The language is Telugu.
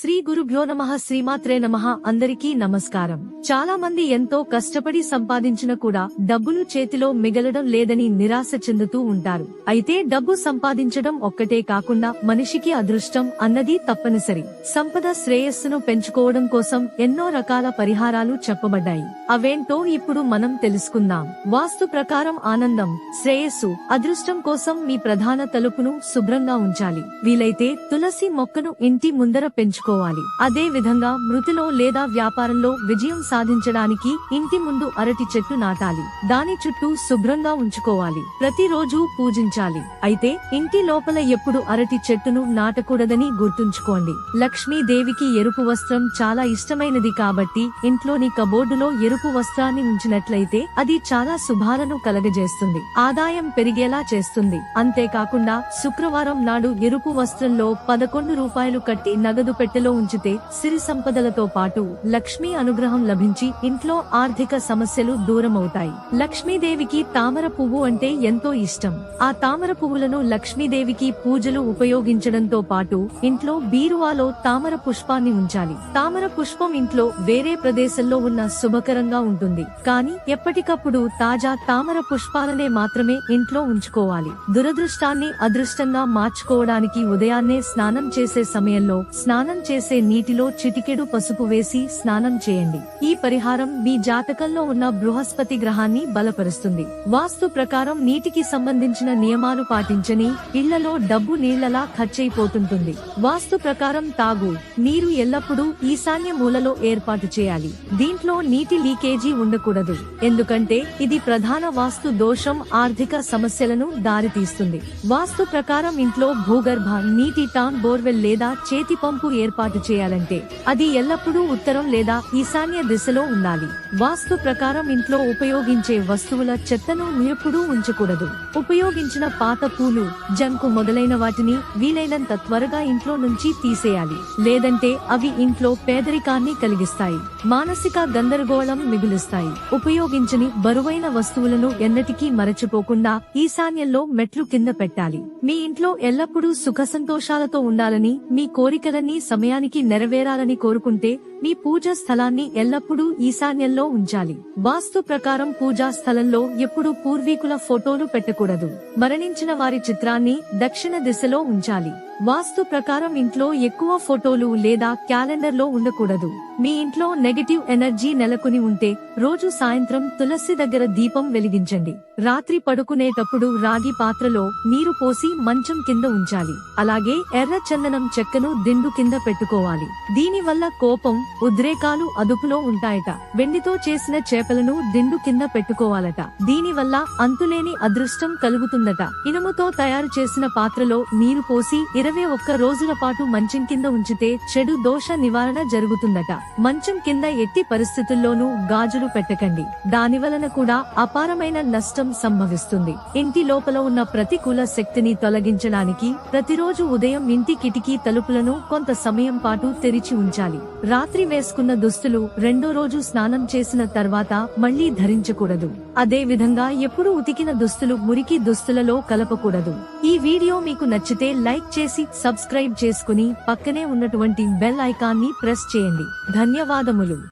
శ్రీ గురుభ్యో నమ శ్రీమాత్రే నమ అందరికీ నమస్కారం. చాలా మంది ఎంతో కష్టపడి సంపాదించిన కూడా డబ్బులు చేతిలో మిగలడం లేదని నిరాశ చెందుతూ ఉంటారు. అయితే డబ్బు సంపాదించడం ఒక్కటే కాకుండా మనిషికి అదృష్టం అన్నది తప్పనిసరి. సంపద శ్రేయస్సును పెంచుకోవడం కోసం ఎన్నో రకాల పరిహారాలు చెప్పబడ్డాయి. అవేంటో ఇప్పుడు మనం తెలుసుకుందాం. వాస్తు ప్రకారం ఆనందం శ్రేయస్సు అదృష్టం కోసం మీ ప్రధాన తలుపును శుభ్రంగా ఉంచాలి. వీలైతే తులసి మొక్కను ఇంటి ముందర పెంచుకోవాలి అదే విధంగా మృతిలో లేదా వ్యాపారంలో విజయం సాధించడానికి ఇంటి ముందు అరటి చెట్టు నాటాలి. దాని చుట్టూ శుభ్రంగా ఉంచుకోవాలి. ప్రతిరోజు పూజించాలి. అయితే ఇంటి లోపల ఎప్పుడు అరటి చెట్టును నాటకూడదని గుర్తుంచుకోండి. లక్ష్మీదేవికి ఎరుపు వస్త్రం చాలా ఇష్టమైనది కాబట్టి ఇంట్లోని కబోర్డులో ఎరుపు వస్త్రాన్ని ఉంచినట్లయితే అది చాలా శుభాలను కలగజేస్తుంది. ఆదాయం పెరిగేలా చేస్తుంది. అంతేకాకుండా శుక్రవారం నాడు ఎరుపు వస్త్రంలో పదకొండు రూపాయలు కట్టి నగదు పెట్టెలో ఉంచితే సిరి సంపదలతో పాటు లక్ష్మీ అనుగ్రహం లభించి ఇంట్లో ఆర్థిక సమస్యలు దూరమవుతాయి. లక్ష్మీదేవికి తామర పువ్వు అంటే ఎంతో ఇష్టం. ఆ తామర పువ్వులను లక్ష్మీదేవికి పూజలు ఉపయోగించడంతో పాటు ఇంట్లో బీరువాలో తామర పుష్పాన్ని ఉంచాలి. తామర పుష్పం ఇంట్లో వేరే ప్రదేశంలో ఉన్న శుభకరంగా ఉంటుంది. కానీ ఎప్పటికప్పుడు తాజా తామర పుష్పాలనే మాత్రమే ఇంట్లో ఉంచుకోవాలి. దురదృష్టాన్ని అదృష్టంగా మార్చుకోవడానికి ఉదయాన్నే స్నానం చేసే సమయంలో స్నానం చేసే నీటిలో చిటికెడు పసుపు వేసి స్నానం చేయండి. ఈ పరిహారం మీ జాతకంలో ఉన్న బృహస్పతి గ్రహాన్ని బలపరుస్తుంది. వాస్తు ప్రకారం నీటికి సంబంధించిన నియమాలు పాటించని ఇళ్ళలో డబ్బు నీళ్ళలా ఖర్చయిపోతుంటుంది వాస్తు ప్రకారం తాగు నీరు ఎల్లప్పుడూ ఈశాన్య మూలలో ఏర్పాటు చేయాలి. దీంట్లో నీటి లీకేజీ ఉండకూడదు. ఎందుకంటే ఇది ప్రధాన వాస్తు దోషం ఆర్థిక సమస్యలను దారితీస్తుంది. వాస్తు ప్రకారం ఇంట్లో భూగర్భ నీటి టాన్ బోర్వెల్ లేదా చేతి పంపు ఏర్పాటు చేయాలంటే అది ఎల్లప్పుడూ ఉత్తరం లేదా ఈశాన్య దిశలో ఉండాలి. వాస్తు ప్రకారం ఇంట్లో ఉపయోగించే వస్తువుల చెత్తను ఎప్పుడూ ఉంచకూడదు. ఉపయోగించిన పాత పూలు జంకు మొదలైన వాటిని వీలైనంత త్వరగా ఇంట్లో నుంచి తీసేయాలి. లేదంటే అవి ఇంట్లో పేదరికాన్ని కలిగిస్తాయి. మానసిక గందరగోళం మిగులుస్తాయి. ఉపయోగించని బరువైన వస్తువులను ఎన్నటికీ మరచిపోకుండా ఈశాన్యంలో మెట్లు కింద పెట్టాలి. మీ ఇంట్లో ఎల్లప్పుడూ సుఖ సంతోషాలతో ఉండాలని మీ కోరికలన్నీ సమయానికి నెరవేరాలని కోరుకుంటే మీ పూజా స్థలాన్ని ఎల్లప్పుడూ ఈశాన్యంలో ఉంచాలి. వాస్తు ప్రకారం పూజా స్థలంలో ఎప్పుడూ పూర్వీకుల ఫోటోలు పెట్టకూడదు. మరణించిన వారి చిత్రాన్ని దక్షిణ దిశలో ఉంచాలి. వాస్తు ప్రకారం ఇంట్లో ఎక్కువ ఫోటోలు లేదా క్యాలెండర్లో ఉండకూడదు. మీ ఇంట్లో నెగటివ్ ఎనర్జీ నెలకొని ఉంటే రోజు సాయంత్రం తులసి దగ్గర దీపం వెలిగించండి. రాత్రి పడుకునేటప్పుడు రాగి పాత్రలో నీరు పోసి మంచం కింద ఉంచాలి. అలాగే ఎర్ర చందనం చెక్కను దిండు కింద పెట్టుకోవాలి. దీనివల్ల కోపం ఉద్రేకాలు అదుపులో ఉంటాయట. వెండితో చేసిన చేపలను దిండు కింద పెట్టుకోవాలట. దీని వల్ల అంతులేని అదృష్టం కలుగుతుందట. ఇనుముతో తయారు చేసిన పాత్రలో నీరు పోసి ఇరవై ఒక్క రోజుల పాటు మంచం కింద ఉంచితే చెడు దోష నివారణ జరుగుతుందట. మంచం కింద ఎట్టి పరిస్థితుల్లోనూ గాజులు పెట్టకండి. దాని వలన కూడా అపారమైన నష్టం సంభవిస్తుంది. ఇంటి లోపల ఉన్న ప్రతికూల శక్తిని తొలగించడానికి ప్రతిరోజు ఉదయం ఇంటి కిటికీ తలుపులను కొంత సమయం పాటు తెరిచి ఉంచాలి. రాత్రి రాత్రి వేసుకున్న దుస్తులు రెండో రోజు స్నానం చేసిన తర్వాత మళ్ళీ ధరించకూడదు. అదే విధంగా ఎప్పుడు ఉతికిన దుస్తులు మురికి దుస్తులలో కలపకూడదు. ఈ వీడియో మీకు నచ్చితే లైక్ చేసి సబ్స్క్రైబ్ చేసుకుని పక్కనే ఉన్నటువంటి బెల్ ఐకాన్ని ప్రెస్ చేయండి. ధన్యవాదములు.